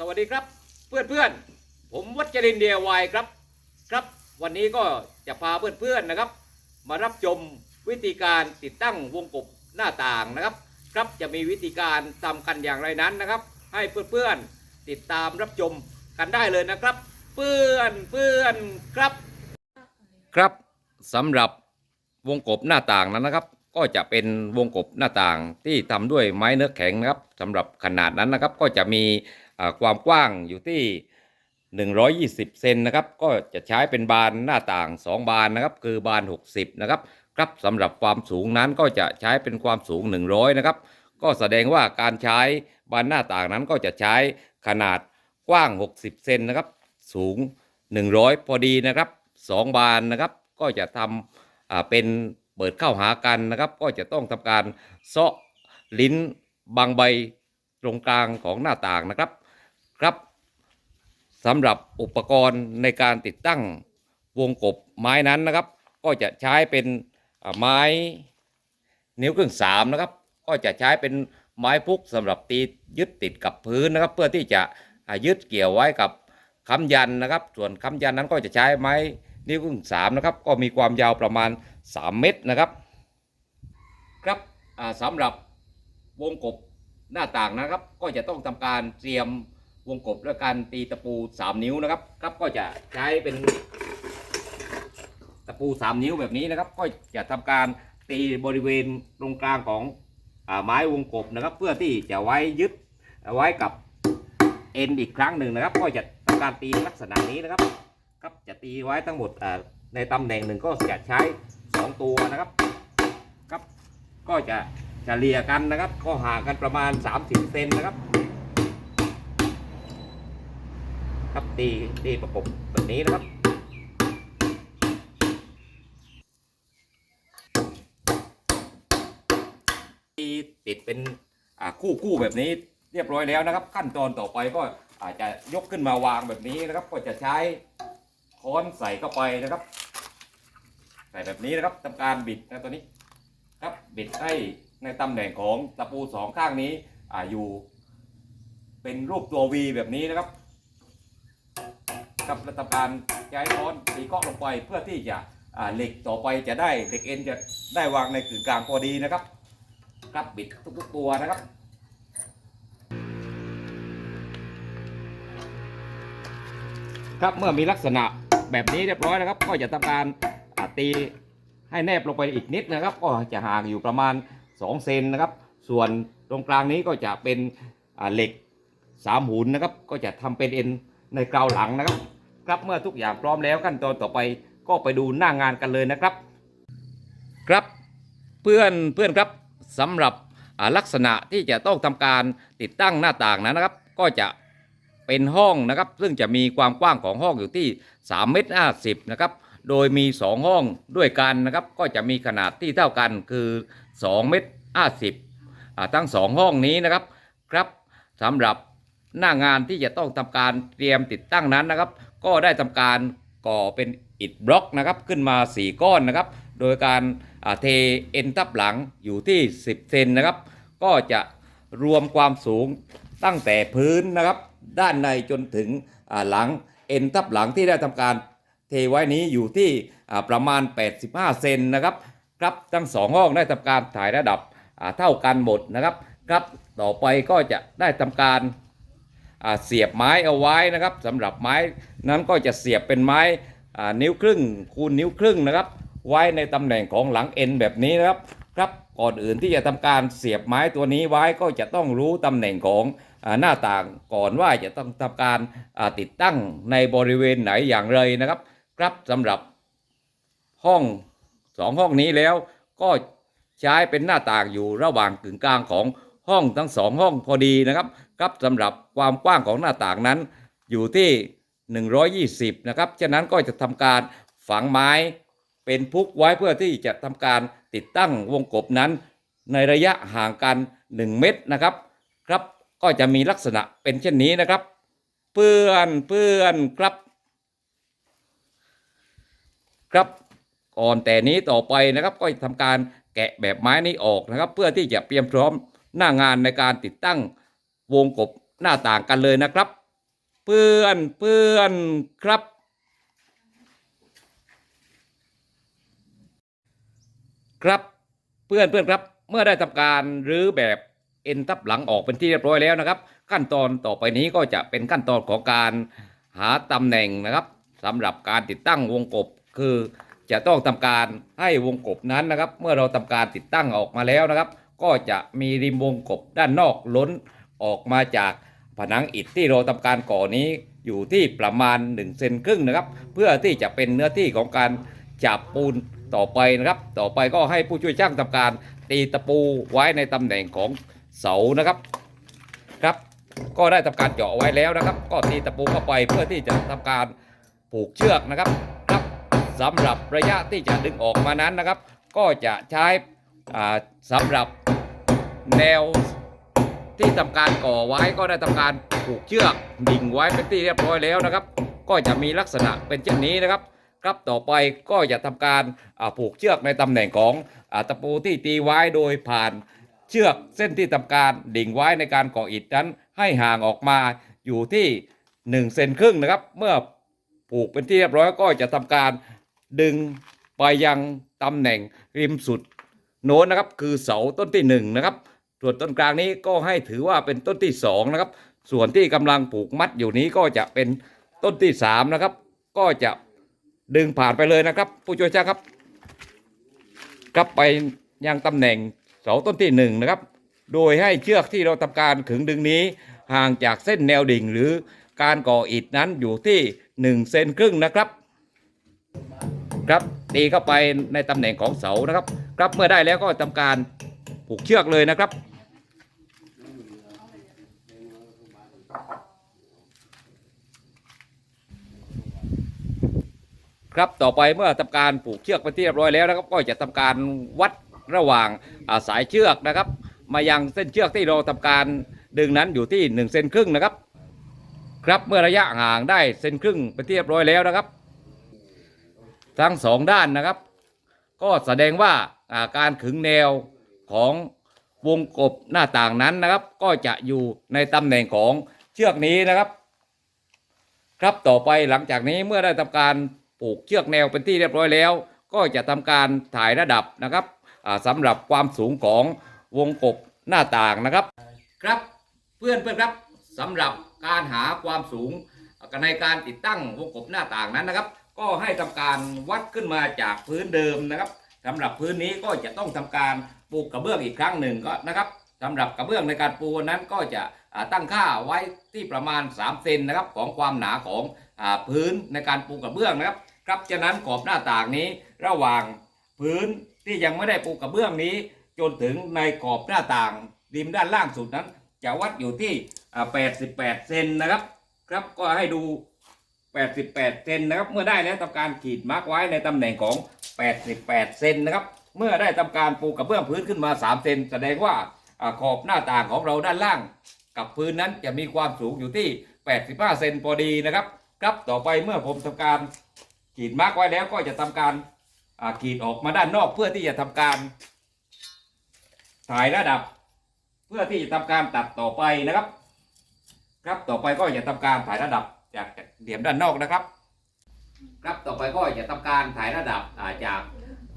สวัสดีครับเพื่อนเพื่อนผมวัชรินเดียวายครับครับ วันนี้ก็จะพาเพื่อนเพื่อนนะครับ มารับชมวิธีการติดตั้งวงกบหน้าต่างนะครับ ครับจะมีวิธีการทำกันอย่างไรนั้นนะครับ ให้เพื่อนเพื่อนติดตามรับชมกันได้เลยนะครับ เพื่อนเพื่อนครับ ครับสำหรับวงกบหน้าต่างนั้นนะครับ ก็จะเป็นวงกบหน้าต่างที่ทำด้วยไม้เนื้อแข็งนะครับสำหรับขนาดนั้นนะครับก็จะมี ความกว้างอยู่ที่ 120 เซนนะครับ ก็จะใช้เป็นบานหน้าต่าง 2 บานนะครับ คือบาน 60 นะครับ ครับสำหรับความสูงนั้นก็จะใช้เป็นความสูง 100 นะครับ ก็แสดงว่าการใช้บานหน้าต่างนั้นก็จะใช้ขนาดกว้าง 60 เซนนะครับ สูง 100 พอดีนะครับ 2 บานนะครับ ก็จะทำอ่าเป็นเปิดเข้าหากันนะครับ ก็จะต้องทำการเซาะลิ้นบางใบตรงกลางของหน้าต่างนะครับ ครับสำหรับอุปกรณ์ในการติดตั้งวงกบไม้นั้นนะครับ ก็จะใช้เป็นไม้นิ้วครึ่งสามนะครับ ก็จะใช้เป็นไม้พุกสำหรับตียึดติดกับพื้นนะครับ เพื่อที่จะยึดเกี่ยวไว้กับค้ำยันนะครับ ส่วนค้ำยันนั้นก็จะใช้ไม้นิ้วครึ่งสามนะครับ ก็มีความยาวประมาณ 3 เมตรนะครับ ครับอ่าสำหรับวงกบหน้าต่างนะครับ ก็จะต้องทำการเตรียม วงกบและการตีตะปู3นิ้วนะครับ ครับก็จะใช้เป็น ตะปู3นิ้วแบบนี้นะครับ ก็จะทำการตีบริเวณตรงกลางของอไม้วงกบนะครับ เพื่อที่จะไว้ยึดไว้กับเอ็นอีกครั้งหนึ่งนะครับ ก็จะทำการตีลักษณะนี้นะครับ ครับจะตีไว้ทั้งหมดในตำแหน่งหนึ่งก็จะใช้ 2 ตัวนะครับครับ ก็จะจะเลียกันนะครับ ก็ห่างกันประมาณ 30เซนนะครับ ครับ ตีตีประกบแบบนี้นะครับ ตีติดเป็นคู่คู่แบบนี้เรียบร้อยแล้วนะครับ ขั้นตอนต่อไปก็อาจจะยกขึ้นมาวางแบบนี้นะครับ ก็จะใช้ค้อนใส่เข้าไปนะครับ ใส่แบบนี้นะครับทำการบิดนะตัวนี้ครับบิดให้ในตำแหน่งของตะปูสองข้างนี้ออยู่เป็นรูปตัว V แบบนี้นะครับ ครับแล้ารใช้ค้อนตีเกาะลงไปเพื่อที่จะเหล็กต่อไปจะได้เหล็กเอ็นจะได้วางในกึ่งกลางพอดีนะครับครับบิดทุกๆตัวนะครับครับเมื่อมีลักษณะแบบนี้เรียบร้อยนะครับ ก็จะทำการตีให้แนบลงไปอีกนิดนะครับ ก็จะห่างอยู่ประมาณ 2 เซนนะครับ ส่วนตรงกลางนี้ก็จะเป็นเหล็กสามหุนนะครับ ก็จะทำเป็นเอ็นในกราวหลังนะครับ ครับเมื่อทุกอย่างพร้อมแล้วขั้นตอนต่อไปก็ไปดูหน้างานกันเลยนะครับ ครับเพื่อนเพื่อนครับสำหรับลักษณะที่จะต้องทำการติดตั้งหน้าต่างนั้นนะครับ ก็จะเป็นห้องนะครับ ซึ่งจะมีความกว้างของห้องอยู่ที่3เมตร50นะครับโดยมี 2 ห้องด้วยกันนะครับ ก็จะมีขนาดที่เท่ากันคือ2เมตร50อ่าทั้ง 2 ห้องนี้นะครับครับสำหรับหน้างานที่จะต้องทำการเตรียมติดตั้งนั้นนะครับ ก็ได้ทำการก่อเป็นอิฐบล็อกนะครับขึ้นมา 4 ก้อนนะครับ โดยการเทเอ็นทับหลังอยู่ที่ 10 เซนนะครับ ก็จะรวมความสูงตั้งแต่พื้นนะครับ ด้านในจนถึงหลังเอ็นทับหลังที่ได้ทำการเทไว้นี้อยู่ที่ประมาณ 85 เซนนะครับครับทั้งสองห้องได้ทำการถ่ายระดับเท่ากันหมดนะครับครับต่อไปก็จะได้ทำการ เสียบไม้เอาไว้นะครับสำหรับไม้นั้นก็จะเสียบเป็นไม้นิ้วครึ่งคูณนิ้วครึ่งนะครับ ไว้ในตำแหน่งของหลังเอ็นแบบนี้นะครับครับก่อนอื่นที่จะทำการเสียบไม้ตัวนี้ไว้ก็จะต้องรู้ตำแหน่งของอหน้าต่างก่อนว่าจะต้องทำการติดตั้งในบริเวณไหนอย่างไรนะครับ ครับสำหรับห้องสองห้องนี้แล้วก็ใช้เป็นหน้าต่างอยู่ระหว่างกึ่งกลางของ ห้องทั้งสองห้องพอดีนะครับครับสำหรับความกว้างของหน้าต่างนั้นอยู่ที่ 120 นะครับ ฉะนั้นก็จะทำการฝังไม้เป็นพุกไว้เพื่อที่จะทำการติดตั้งวงกบนั้น ในระยะห่างกัน 1 เมตรนะครับ ครับก็จะมีลักษณะเป็นเช่นนี้นะครับ เพื่อนเพื่อนครับ ครับก่อนแต่นี้ต่อไปนะครับก็จะทำการแกะแบบไม้นี้ออกนะครับ เพื่อที่จะเตรียมพร้อม หน้างานในการติดตั้งวงกบหน้าต่างกันเลยนะครับ เพื่อนเพื่อนครับ ครับเพื่อนเพื่อนครับ เมื่อได้ทำการรื้อแบบเอ็นทับหลังออกเป็นที่เรียบร้อยแล้วนะครับ ขั้นตอนต่อไปนี้ก็จะเป็นขั้นตอนของการหาตำแหน่งนะครับสำหรับการติดตั้งวงกบคือจะต้องทำการให้วงกบนั้นนะครับ เมื่อเราทำการติดตั้งออกมาแล้วนะครับ ก็จะมีริมวงกบด้านนอกล้นออกมาจากผนังอิฐที่เราทำการก่อนี้อยู่ที่ประมาณ1เซนครึ่งนะครับ เพื่อที่จะเป็นเนื้อที่ของการจับปูนต่อไปนะครับ ต่อไปก็ให้ผู้ช่วยช่างทำการตีตะปูไว้ในตำแหน่งของเสานะครับครับ ก็ได้ทำการเจาะไว้แล้วนะครับ ก็ตีตะปูเข้าไปเพื่อที่จะทำการผูกเชือกนะครับครับสำหรับระยะที่จะดึงออกมานั้นนะครับ ก็จะใช้ สำหรับแนวที่ทำการก่อไว้ก็ได้ทำการผูกเชือกดิ่งไว้เป็นที่เรียบร้อยแล้วนะครับ ก็จะมีลักษณะเป็นเช่นนี้นะครับ ครับต่อไปก็จะทำการผูกเชือกในตำแหน่งของอตะปูที่ตีไว้โดยผ่านเชือกเส้นที่ทำการดิ่งไว้ในการก่ออิฐนั้น ให้ห่างออกมาอยู่ที่1เซนครึ่งนะครับ เมื่อผูกเป็นที่เรียบร้อยก็จะทำการดึงไปยังตำแหน่งริมสุด โน้นนะครับคือเสาต้นที่หนึ่งนะครับส่วนต้นกลางนี้ก็ให้ถือว่าเป็นต้นที่สองนะครับส่วนที่กำลังผูกมัดอยู่นี้ก็จะเป็นต้นที่สามนะครับก็จะดึงผ่านไปเลยนะครับ ผู้ช่วยช่างครับกลับไปยังตำแหน่งเสาต้นที่หนึ่งนะครับโดยให้เชือกที่เราทำการขึงดึงนี้ ห่างจากเส้นแนวดิ่งหรือการก่ออิฐนั้นอยู่ที่1เซนครึ่งนะครับครับ ตีเข้าไปในตำแหน่งของเสานะครับ ครับเมื่อได้แล้วก็ทำการผูกเชือกเลยนะครับ ครับต่อไปเมื่อทำการผูกเชือกไปที่เรียบร้อยแล้วนะครับ ก็จะทำการวัดระหว่างาสายเชือกนะครับ มายังเส้นเชือกที่เราทำการดึงนั้นอยู่ที่1เซนครึ่งนะครับ ครับเมื่อระยะห่างได้เซนครึ่งไปที่เรียบร้อยแล้วนะครับ ทั้งสองด้านนะครับ ก็แสดงว่าการขึงแนวของวงกบหน้าต่างนั้นนะครับ ก็จะอยู่ในตำแหน่งของเชือกนี้นะครับ ครับต่อไปหลังจากนี้เมื่อได้ทำการปลูกเชือกแนวเป็นที่เรียบร้อยแล้ว ก็จะทำการถ่ายระดับนะครับสำหรับความสูงของวงกบหน้าต่างนะครับ ครับเพื่อนเพื่อนครับสำหรับการหาความสูงในการติดตั้งวงกบหน้าต่างนั้นนะครับ ก็ให้ทำการวัดขึ้นมาจากพื้นเดิมนะครับสำหรับพื้นนี้ก็จะต้องทำการปูกระเบื้องอีกครั้งหนึ่งก็นะครับสำหรับกระเบื้องในการปูนั้นก็จะตั้งค่าไว้ที่ประมาณ3เซนนะครับของความหนาของอพื้นในการปูกระเบื้องนะครับครับฉะนั้นขอบหน้าต่างนี้ระหว่างพื้นที่ยังไม่ได้ปูกระเบื้องนี้ จนถึงในขอบหน้าต่างริมด้านล่างสุดนั้น จะวัดอยู่ที่ 88 เซนนะครับ ครับก็ให้ดู 88 เซนนะครับ เมื่อได้แล้วทำการขีดมาร์กไว้ในตำแหน่งของ 88 เซนนะครับ เมื่อได้ทำการปูกระเบื้องพื้นขึ้นมา 3 เซนแสดงว่าขอบหน้าต่างของเราด้านล่าง กับพื้นนั้นจะมีความสูงอยู่ที่ 85 เซนพอดีนะครับ ครับต่อไปเมื่อผมทำการขีดมาร์กไว้แล้วก็จะทำการขีดออกมาด้านนอกเพื่อที่จะทำการถ่ายระดับ เพื่อที่จะทำการตัดต่อไปนะครับ ครับต่อไปก็จะทำการถ่ายระดับ จากเหลี่ยมด้านนอกนะครับ ครับต่อไปก็จะทำการถ่ายระดับอ่าจาก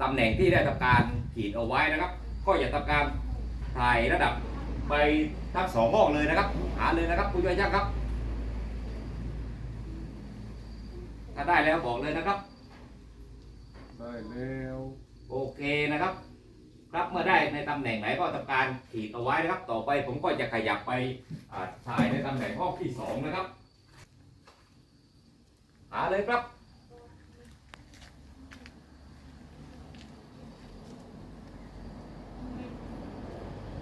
ตำแหน่งที่ได้ทำการขีดเอาไว้นะครับ ก็จะทำการถ่ายระดับไปทั้งสองห้องเลยนะครับ หาเลยนะครับผู้ช่วยช่างครับ ถ้าได้แล้วบอกเลยนะครับ ได้แล้วโอเคนะครับครับเมื่อได้ในตำแหน่งไหนก็ทำการขีดเอาไว้นะครับ ต่อไปผมก็จะขยับไปอ่าถ่ายในตำแหน่งห้องที่สองนะครับ หาเลยครับ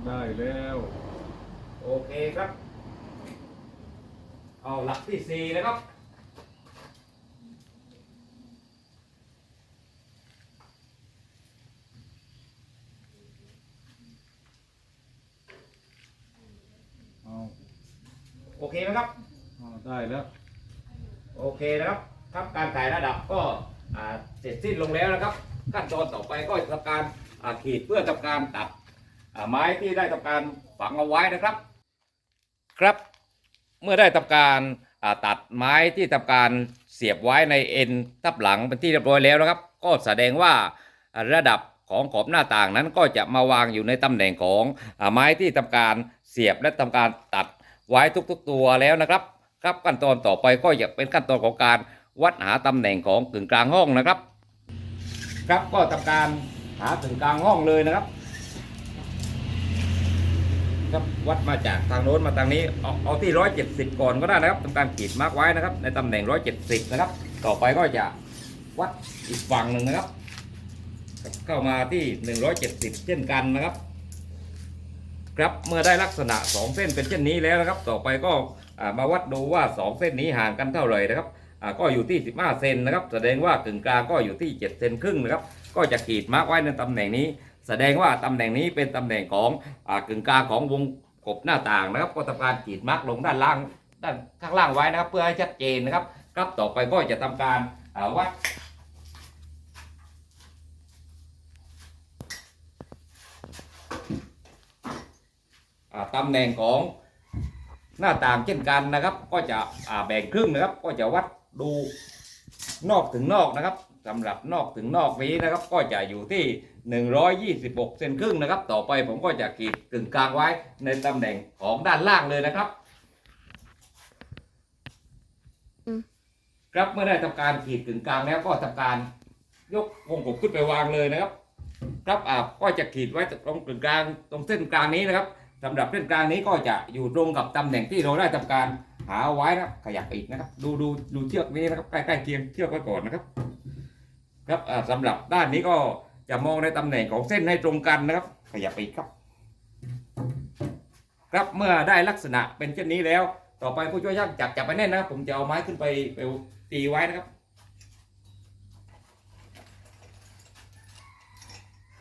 ได้แล้ว โอเคครับ เอาหลักที่สี่นะครับ เอาโอเคไหมครับ เอาได้แล้วโอ เคนะครับครับการถ่ายระดับก็เสร็จสิ้นลงแล้วนะครับ ขั้นตอนต่อไปก็ทำการขีดเพื่อทำการตัดไม้ที่ได้ทำการฝังเอาไว้นะครับ ครับ เมื่อได้ทำการตัดไม้ที่ทำการเสียบไว้ในเอ็นทับหลังเป็นที่เรียบร้อยแล้วนะครับ ก็แสดงว่าระดับของขอบหน้าต่างนั้นก็จะมาวางอยู่ในตำแหน่งของไม้ที่ทำการเสียบและทำการตัดไว้ทุก ๆ ตัวแล้วนะครับ ครับขั้นตอนต่อไปก็จะเป็นขั้นตอนของการวัดหาตำแหน่งของกึ่งกลางห้องนะครับ ครับก็ทำการหากึ่งกลางห้องเลยนะครับ ครับวัดมาจากทางโน้นมาทางนี้เอาเอาที่ร้อยเจ็ดสิบก่อนก็ได้นะครับทำการขีดมาร์กไว้นะครับ ในตำแหน่งร้อยเจ็ดสิบนะครับ ต่อไปก็จะวัดอีกฝั่งหนึ่งนะครับ เข้ามาที่หนึ่งร้อยเจ็ดสิบเช่นกันนะครับ ครับเมื่อได้ลักษณะสองเส้นเป็นเช่นนี้แล้วนะครับ ต่อไปก็ มาวัดดูว่าสองเส้นนี้ห่างกันเท่าไหร่นะครับก็อยู่ที่ 15 เซนนะครับ แสดงว่ากึ่งกลางก็อยู่ที่ 7 เซนครึ่งนะครับ ก็จะขีดมาร์กไว้ในตำแหน่งนี้ แสดงว่าตำแหน่งนี้เป็นตำแหน่งของอกึ่งกลางของวงกบหน้าต่างนะครับ ก็ทำการขีดมาร์กลงด้านล่างด้านข้างล่างไว้นะครับ เพื่อให้ชัดเจนนะครับ ครับต่อไปก็จะทำการาวัดตำแหน่งของ หน้าต่างเช่นกันนะครับ ก็จะอ่าแบ่งครึ่งนะครับ ก็จะวัดดูนอกถึงนอกนะครับสำหรับนอกถึงนอกนี้นะครับ ก็จะอยู่ที่ 126เซนครึ่งนะครับ ต่อไปผมก็จะขีดกึ่งกลางไว้ในตำแหน่งของด้านล่างเลยนะครับอืมครับเมื่อได้ทำการขีดกึ่งกลางแล้วก็ทำการยกวงกบขึ้นไปวางเลยนะครับ ครับอ่าก็จะขีดไว้ตรงกึ่งกลางตรงเส้นกลางนี้นะครับ สำหรับเส้นกลางนี้ก็จะอยู่ตรงกับตำแหน่งที่เราได้ทำการหาไว้นะครับขยับไปอีกนะครับ ดูดูดูเชือกนี้นะครับใกล้ๆเคียงเชือกไว้ก่อนนะครับ ครับอ่าสำหรับด้านนี้ก็จะมองในตำแหน่งของเส้นให้ตรงกันนะครับ ขยับไปอีกครับ ครับเมื่อได้ลักษณะเป็นเช่นนี้แล้ว ต่อไปผู้ช่วยช่างจับจับไปแน่นนะครับ ผมจะเอาไม้ขึ้นไปไปตีไว้นะครับ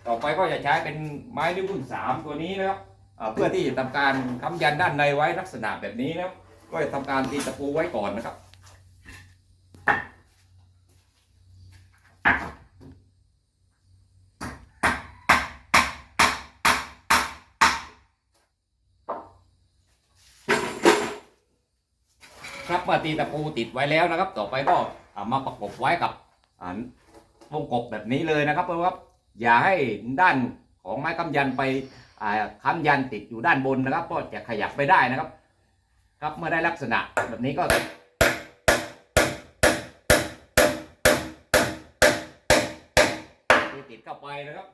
ต่อไปก็จะใช้เป็นไม้นิ้วมือสามตัวนี้นะครับ เพื่อที่จะทำการค้ำยันด้านในไว้ลักษณะแบบนี้นะก็จะทำการตีตะปูไว้ก่อนนะครับครับมื่อตีตะปูติดไว้แล้วนะครับ ต่อไปก็มาประกบไว้กับวงกบแบบนี้เลยนะครับเพราะว่าอย่าให้ด้านของไม้คำยันไป ค้ำยันติดอยู่ด้านบนนะครับ ก็จะขยับไปได้นะครับ ครับเมื่อได้ลักษณะแบบนี้ก็ติดเข้าไปนะครับ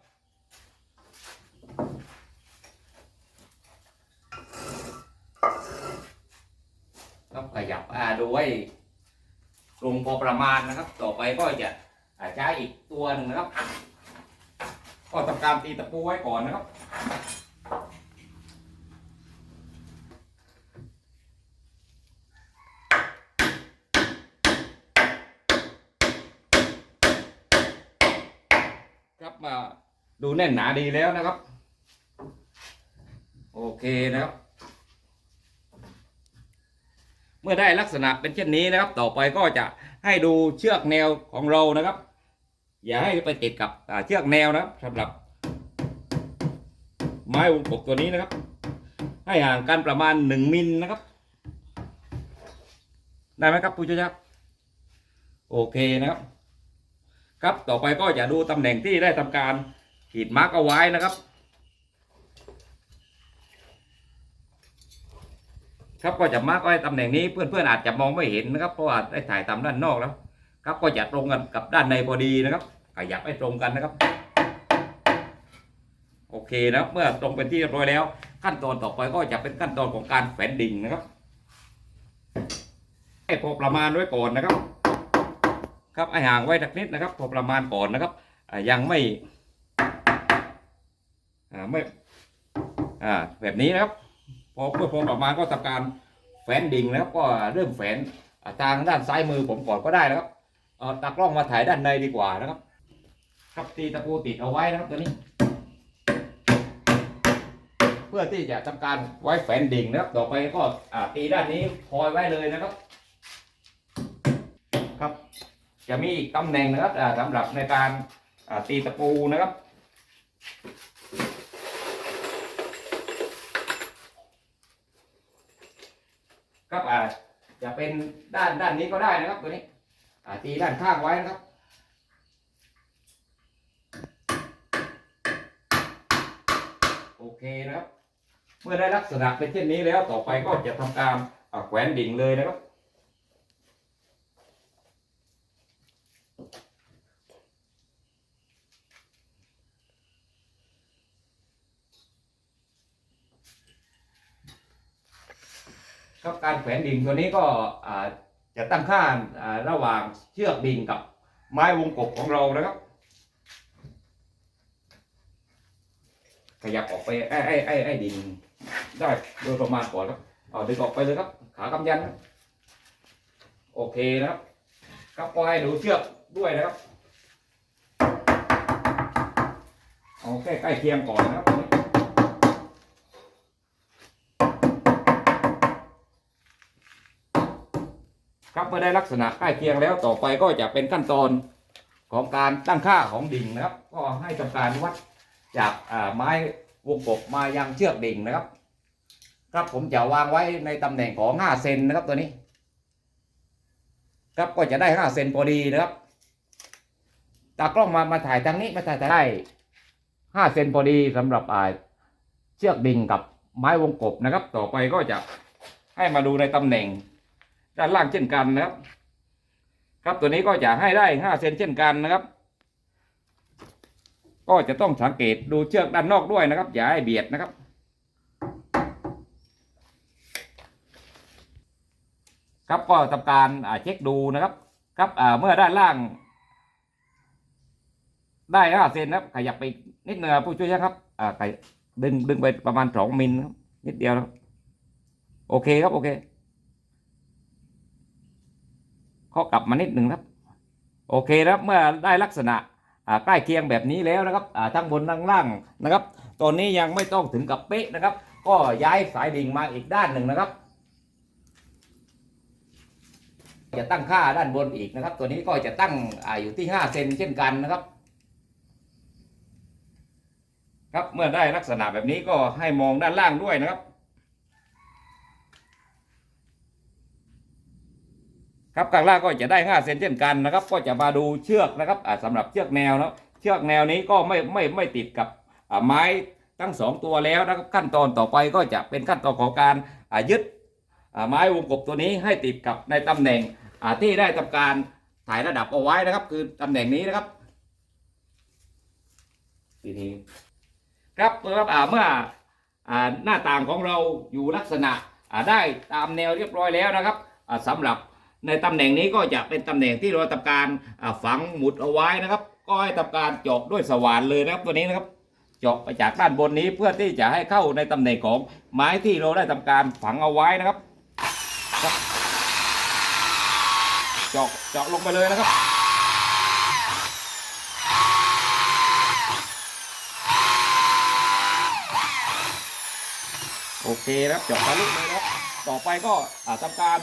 ต้องขยับอ่าดูไว้ตรงพอประมาณนะครับ ต่อไปก็จะใช้อีกตัวหนึ่งนะครับ ก็ทำการตีตะปูไว้ก่อนนะครับ ครับมาดูแน่นหนาดีแล้วนะครับ โอเคนะครับ เมื่อได้ลักษณะเป็นเช่นนี้นะครับ ต่อไปก็จะให้ดูเชือกแนวของเรานะครับ อย่าให้ไปติดกับเชือกแนวนะครับสำหรับ ไม้วงกบตัวนี้นะครับ ให้ห่างกันประมาณหนึ่งมิลนะครับ ได้ไหมครับผู้ช่วยครับ โอเคนะครับ ครับต่อไปก็จะดูตำแหน่งที่ได้ทำการขีดมาร์กเอาไว้นะครับ ครับก็จะมาร์กไว้ตำแหน่งนี้เพื่อนๆอาจจะมองไม่เห็นนะครับเพราะว่าได้ถ่ายตามด้านนอกแล้วครับก็จะตรงกันกับด้านในพอดีนะครับ ขยับให้ตรงกันนะครับ โอเคนะเมื่อตรงเป็นที่เรียบร้อยแล้ว ขั้นตอนต่อไปก็จะเป็นขั้นตอนของการแฝนดิ่งนะครับให้พอประมาณไว้ก่อนนะครับ ครับให้ห่างไว้สักนิดนะครับ พอประมาณก่อนนะครับยังไม่ไม่แบบนี้นะครับพอเพื่อพอประมาณก็ทำการแฝนดิ่งนะครับ ก็เริ่มแฝนทางด้านซ้ายมือผมก่อนก็ได้นะครับตากล้องมาถ่ายด้านในดีกว่านะครับ ครับตีตะปูติดเอาไว้นะครับตัวนี้ เพื่อที่จะทำการไว้แฝนดิ่งนะครับ ต่อไปก็อ่าตีด้านนี้คอยไว้เลยนะครับ ครับ จะมีอีกตำแหน่งนะครับอ่าสำหรับในการตีตะปูนะครับครับอ่าจะเป็นด้านด้านนี้ก็ได้นะครับตัวนี้ตีด้านข้างไว้นะครับ โอเคนะครับ เมื่อได้ลักษณะเป็นเช่นนี้แล้วต่อไปก็จะทำการแขวนดิ่งเลยนะครับครับการแขวนดิ่งตัวนี้ก็จะตั้งค่าระหว่างเชือกดิ่งกับไม้วงกบของเรานะครับ ขยับออกไปไอ้ไอ้ไอ้ไอ้ดิ่งได้โดยประมาณก่อนครับเอาดึงออกไปเลยครับ ขากำยัน โอเคนะครับครับก็ให้ดูเชือกด้วยนะครับเอาแค่ใกล้เคียงก่อนนะครับครับเมื่อได้ลักษณะใกล้เคียงแล้วต่อไปก็จะเป็นขั้นตอนของการตั้งค่าของดิ่งนะครับ ก็ให้ทำการวัด จากไม้วงกบมายังเชือกดิ่งนะครับ ครับผมจะวางไว้ในตำแหน่งของ5เซนนะครับตัวนี้ ครับก็จะได้5เซนพอดีนะครับตากล้องมามาถ่ายทางนี้มาถ่ายทางได้5เซนพอดีสำหรับอ่าเชือกดิ่งกับไม้วงกบนะครับ ต่อไปก็จะให้มาดูในตำแหน่ง ด้านล่างเช่นกันนะครับ ครับตัวนี้ก็จะให้ได้ห้าเซนเช่นกันนะครับ ก็จะต้องสังเกตดูเชือกด้านนอกด้วยนะครับ อย่าให้เบียดนะครับ ครับก็ทำการเช็คดูนะครับ ครับเมื่อด้านล่าง ได้ห้าเซนนะครับขยับไปนิดนึงผู้ช่วยครับดึงดึงไปประมาณสองมิลครับนิดเดียวนะครับโอเคครับโอเคเขากลับมานิดหนึ่งครับ โอเคครับเมื่อได้ลักษณะ ใกล้เคียงแบบนี้แล้วนะครับทั้งบนทั้งล่างนะครับ ตอนนี้ยังไม่ต้องถึงกับเป๊ะนะครับ ก็ย้ายสายดิ่งมาอีกด้านหนึ่งนะครับ จะตั้งค่าด้านบนอีกนะครับ ตัวนี้ก็จะตั้งออยู่ที่5เซนเช่นกันนะครับครับเมื่อได้ลักษณะแบบนี้ก็ให้มองด้านล่างด้วยนะครับ ครับข้างล่างก็จะได้5เซนเช่นกันนะครับ ก็จะมาดูเชือกนะครับอ่าสำหรับเชือกแนวนะเชือกแนวนี้ก็ไม่ไม่ไม่ติดกับไม้ทั้งสองตัวแล้วนะครับขั้นตอนต่อไปก็จะเป็นขั้นตอนของการยึดไม้วงกบตัวนี้ให้ติดกับในตำแหน่งที่ได้ทำการถ่ายระดับเอาไว้นะครับ คือตำแหน่งนี้นะครับทีนี้ครับเมื่ออ่าเมื่อหน้าต่างของเราอยู่ลักษณะได้ตามแนวเรียบร้อยแล้วนะครับอ่าสำหรับ ในตำแหน่งนี้ก็จะเป็นตำแหน่งที่เราทำการฝังหมุดเอาไว้นะครับ ก็ให้ทำการเจาะด้วยสว่านเลยนะครับตัวนี้นะครับเจาะไปจากด้านบนนี้เพื่อที่จะให้เข้าในตำแหน่งของไม้ที่เราได้ทำการฝังเอาไว้นะครับเจาะเจาะลงไปเลยนะครับโอเคครับเจาะทะลุเลยนะครับต่อไปก็อ่าทำการ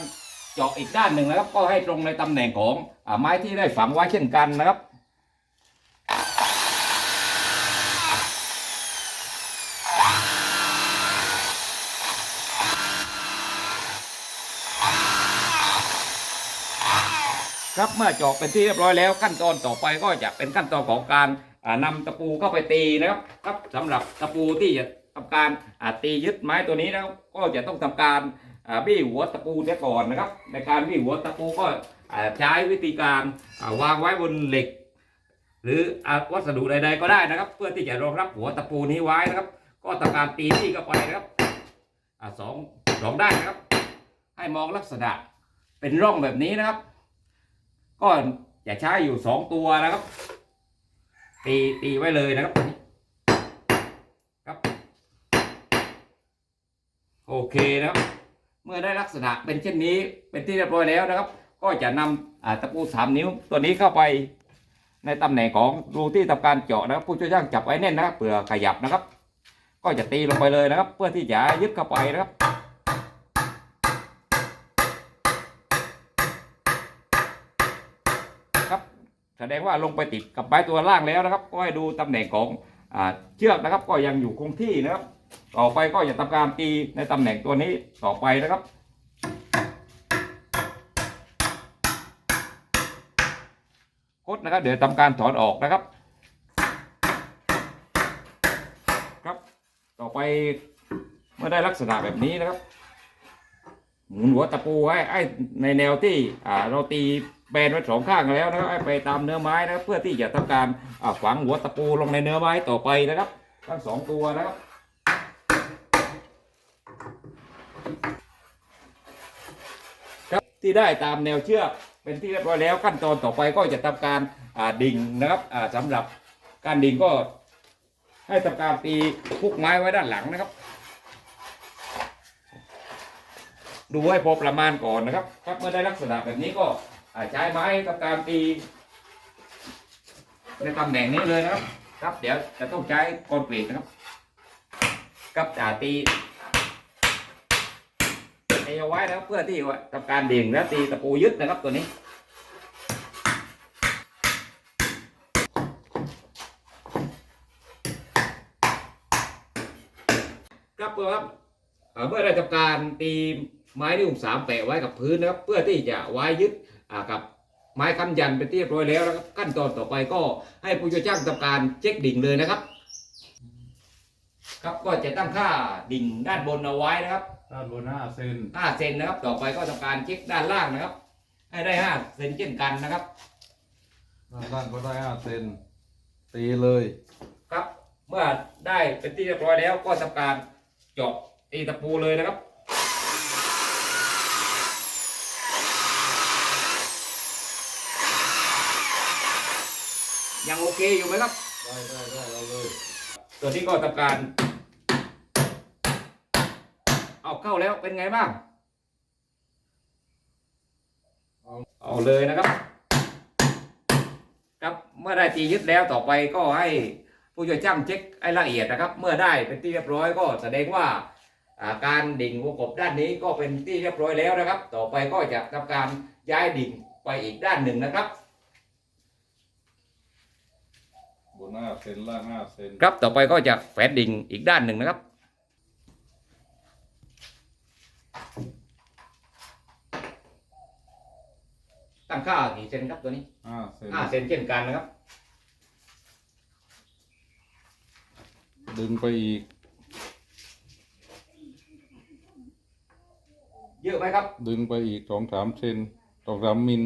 เจาะอีกด้านหนึ่งนะครับ ก็ให้ตรงในตำแหน่งของอไม้ที่ได้ฝังไว้เช่นกันนะครับครับเมื่อเจาะเป็นที่เรียบร้อยแล้วขั้นตอนต่อไปก็จะเป็นขั้นตอนของการอ่านำตะปูเข้าไปตีนะครับครับสำหรับตะปูที่จะทำการตียึดไม้ตัวนี้นะครับก็จะต้องทำการ บี้หัวตะปูเสียก่อนนะครับ ในการบี้หัวตะปูก็ใช้วิธีการวางไว้บนเหล็ก หรือวัสดุใด ๆ ก็ได้นะครับ เพื่อที่จะรองรับหัวตะปูนี้ไว้นะครับ ก็ทำการตีที่เข้าไปนะครับอสองสองด้านนะครับ ให้มองลักษณะเป็นร่องแบบนี้นะครับ ก็จะใช้อยู่สองตัวนะครับ ตีตีไว้เลยนะครับครับ โอเคนะครับ เมื่อได้ลักษณะเป็นเช่นนี้เป็นที่เรียบร้อยแล้วนะครับ ก็จะนำตะปูสามนิ้วตัวนี้เข้าไปในตำแหน่งของรูที่ทำการเจาะนะครับ ผู้ช่วยช่างจับไว้แน่นนะครับเผื่อขยับนะครับ ก็จะตีลงไปเลยนะครับ เพื่อที่จะยึดเข้าไปนะครับครับแสดงว่าลงไปติดกับไม้ตัวล่างแล้วนะครับ ก็ให้ดูตำแหน่งของอเชือกนะครับ ก็ยังอยู่คงที่นะครับ ต่อไปก็อย่าทำการตีในตำแหน่งตัวนี้ต่อไปนะครับ คดนะครับ เดี๋ยวทำการถอนออกนะครับ ครับ ต่อไปเมื่อได้ลักษณะแบบนี้นะครับหมุนหัวตะปูให้ไอ้ในแนวที่อ่าเราตีแบนไว้สองข้างแล้วนะครับไปตามเนื้อไม้นะครับเพื่อที่จะทำการฝังหัวตะปูลงในเนื้อไม้ต่อไปนะครับ ทั้งสองตัวนะครับ ที่ได้ตามแนวเชือกเป็นที่เรียบร้อยแล้วขั้นตอนต่อไปก็จะทำการดิ่งนะครับอ่าสำหรับการดิ่งก็ให้ทำการตีพุกไม้ไว้ด้านหลังนะครับ ดูให้พอประมาณก่อนนะครับ ครับเมื่อได้ลักษณะแบบนี้ก็ใช้ไม้ทำการตีในตำแหน่งนี้เลยนะครับ ครับเดี๋ยวจะต้องใช้คอนกรีตนะครับ กับจ่าตี ตีเอาไว้นะครับเพื่อที่ว่าทำการดิ่งและตีตะปูยึดนะครับตัวนี้ครับเพื่อครับเมื่อได้ทำการตีไม้นิ้วสามแปะไว้กับพื้นนะครับ เพื่อที่จะไว้ยึดกับไม้ค้ำยันเป็นที่เรียบร้อยแล้วนะครับขั้นตอนต่อไปก็ให้ผู้ช่วยช่างทำการเช็คดิ่งเลยนะครับ ครับก็จะตั้งค่าดิ่งด้านบนเอาไว้นะครับ ด้านบนห้าเซน5เซนนะครับ ต่อไปก็ทำการเช็คด้านล่างนะครับ ให้ได้5เซนเช่นกันนะครับ ด้านล่างก็ได้ห้าเซนตีเลยครับ เมื่อได้เป็นที่เรียบร้อยแล้วก็ทำการเจาะตีตะปูเลยนะครับยังโอเคอยู่ไหมครับ ได้ได้ได้เอาเลย ตัวนี้ก็ทำการ เอาเข้าแล้วเป็นไงบ้างเอาเอาเลยนะครับ ครับเมื่อได้ตียึดแล้วต่อไปก็ให้ผู้ช่วยช่างเช็คให้ละเอียดนะครับ เมื่อได้เป็นที่เรียบร้อยก็แสดงว่าอ่าการดิ่งวงกบด้านนี้ก็เป็นที่เรียบร้อยแล้วนะครับ ต่อไปก็จะทำการย้ายดิ่งไปอีกด้านหนึ่งนะครับบนห้าเซนล่างห้าเซนครับต่อไปก็จะแฝนดิ่งอีกด้านหนึ่งนะครับ ตั้งค่ากี่เซนครับตัวนี้ห้าเซนห้าเซนเช่นกันนะครับ ดึงไปอีก เยอะไหมครับ ดึงไปอีกสองสามเซนสองสามมิล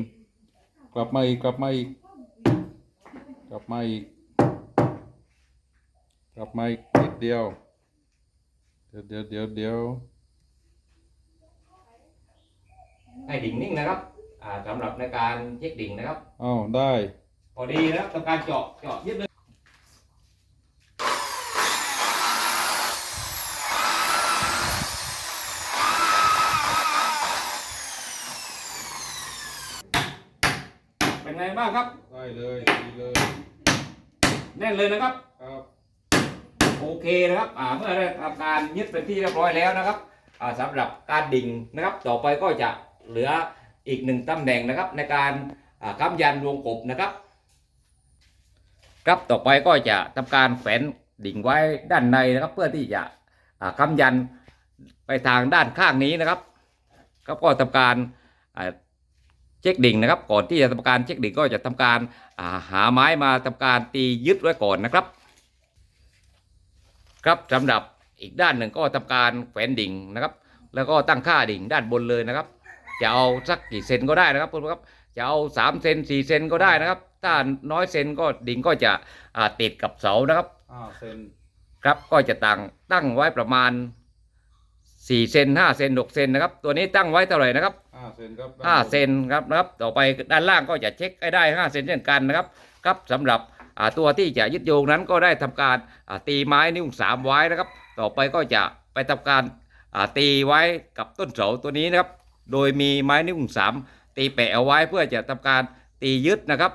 กลับมาอีกกลับมาอีก กลับมาอีก กลับมาอีกนิดเดียว เดี๋ยวเดี๋ยวเดี๋ยวเดี๋ยว ให้ดิ่งนิ่งนะครับอ่าสำหรับในการเช็คดิ่งนะครับอ้าวได้ พอดีนะครับต้องการเจาะเจาะยึดเลยเป็นไงบ้างครับ ได้เลยดีเลยแน่นเลยนะครับ ครับโอเคนะครับอ่าเมื่อได้ทำการยึดเป็นที่เรียบร้อยแล้วนะครับอ่าสำหรับการดิ่งนะครับ ต่อไปก็จะ เหลืออีกหนึ่งตำแหน่งนะครับ ในการอ่าค้ำยันวงกบนะครับ ครับต่อไปก็จะทำการแฝนดิ่งไว้ด้านในนะครับ เพื่อที่จะอ่าค้ำยันไปทางด้านข้างนี้นะครับครับก็ทำการเช็คดิ่งนะครับ ก่อนที่จะทำการเช็คดิ่งก็จะทำการาหาไม้มาทำการตียึดไว้ก่อนนะครับ ครับสำหรับอีกด้านหนึ่งก็ทำการแขวนดิ่งนะครับ แล้วก็ตั้งค่าดิ่งด้านบนเลยนะครับ จะเอาสักกี่เซนก็ได้นะครับคุณผู้ชมครับจะเอาสามเซนสี่เซนก็ได้นะครับ ถ้าน้อยเซนก็ดิ่งก็จะอ่าติดกับเสานะครับห้าเซนครับก็จะตั้งตั้งไว้ประมาณสี่เซนห้าเซนหกเซนนะครับ ตัวนี้ตั้งไว้เท่าไหร่นะครับห้าเซนครับห้าเซนครับนะครับ ต่อไปด้านล่างก็จะเช็คให้ได้ห้าเซนเช่นกันนะครับครับสำหรับอ่าตัวที่จะยึดโยงนั้นก็ได้ทำการอ่าตีไม้นิ้วสามไว้นะครับ ต่อไปก็จะไปทำการอ่าตีไว้กับต้นเสาตัวนี้นะครับ โดยมีไม้นิ้วสามตีแปะเอาไว้เพื่อจะทำการตียึดนะครับ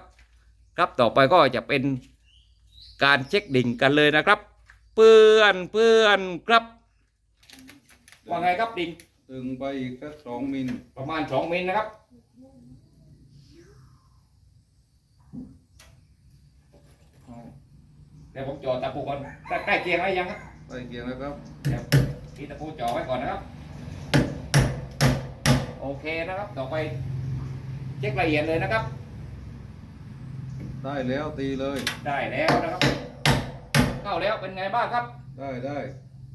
ครับต่อไปก็จะเป็นการเช็คดิ่งกันเลยนะครับ เพื่อนเพื่อนครับว่าไงครับดิ่งดึงไปอีกสักสองมิลประมาณสองมิลนะครับเดี๋ยวผมจ่อตะปูก่อนใกล้ใกล้เคียงแล้วยังครับใส่เกียงแล้วครับเดี๋ยวทีตะปูจ่อไว้ก่อนนะครับ โอเคนะครับ ต่อไปเช็คละเอียดเลยนะครับ ได้แล้วตีเลย ได้แล้วนะครับ เข้าแล้วเป็นไงบ้างครับ ได้ได้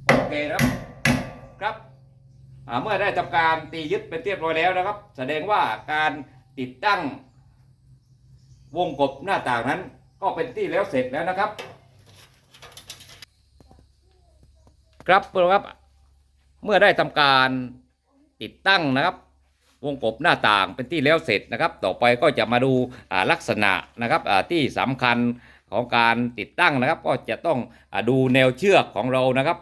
โอเคนะครับครับอ่าเมื่อได้ทำการตียึดเป็นที่เรียบร้อยแล้วนะครับ แสดงว่าการติดตั้ง วงกบหน้าต่างนั้น ก็เป็นที่แล้วเสร็จแล้วนะครับ ครับเพื่อนครับ เมื่อได้ทำการติดตั้งนะครับ วงกบหน้าต่างเป็นที่แล้วเสร็จนะครับ ต่อไปก็จะมาดูลักษณะนะครับที่สำคัญของการติดตั้งนะครับ ก็จะต้องดูแนวเชือกของเรานะครับ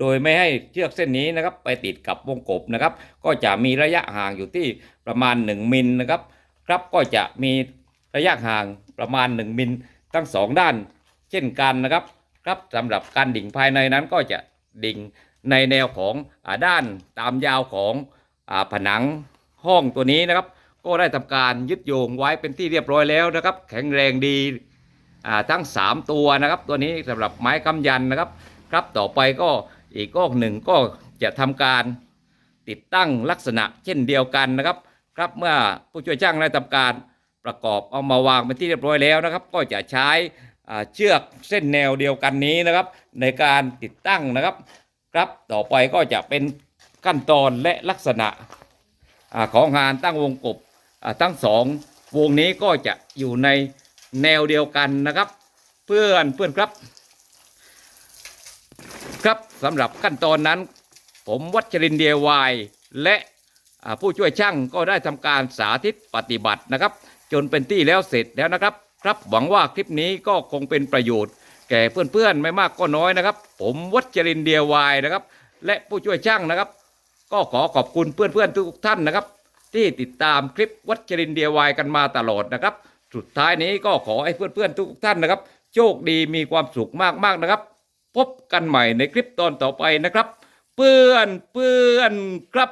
โดยไม่ให้เชือกเส้นนี้นะครับ ไปติดกับวงกบนะครับ ก็จะมีระยะห่างอยู่ที่ประมาณ 1มิลนะครับ ครับก็จะมีระยะห่างประมาณ 1มิลทั้งสองด้าน เช่นกันนะครับ ครับสำหรับการดิ่งภายในนั้นก็จะดิ่งในแนวของอด้านตามยาวของอผนัง ห้องตัวนี้นะครับ ก็ได้ทำการยึดโยงไว้เป็นที่เรียบร้อยแล้วนะครับ แข็งแรงดีทั้ง 3 ตัวนะครับ ตัวนี้สำหรับไม้ค้ำยันนะครับครับต่อไปก็อีกก้อกหนึ่งก็จะทำการติดตั้งลักษณะเช่นเดียวกันนะครับ ครับเมื่อผู้ช่วยช่างได้ทำการประกอบเอามาวางเป็นที่เรียบร้อยแล้วนะครับ ก็จะใช้เชือกเส้นแนวเดียวกันนี้นะครับ ในการติดตั้งนะครับ ครับต่อไปก็จะเป็นขั้นตอนและลักษณะ ของงานตั้งวงกบทั้งสองวงนี้ก็จะอยู่ในแนวเดียวกันนะครับ เพื่อนเพื่อนครับ ครับสำหรับขั้นตอนนั้น ผมวัชรินเดียวายและผู้ช่วยช่างก็ได้ทำการสาธิตปฏิบัตินะครับ จนเป็นที่แล้วเสร็จแล้วนะครับ ครับหวังว่าคลิปนี้ก็คงเป็นประโยชน์ แก่เพื่อนๆไม่มากก็น้อยนะครับ ผมวัชรินเดียวายนะครับ และผู้ช่วยช่างนะครับ ก็ขอขอบคุณเพื่อนๆทุกท่านนะครับ ที่ติดตามคลิปวัชรินเดียวายกันมาตลอดนะครับ สุดท้ายนี้ก็ขอให้เพื่อนๆทุกท่านนะครับ โชคดีมีความสุขมากๆนะครับ พบกันใหม่ในคลิปตอนต่อไปนะครับ เพื่อนเพื่อนครับ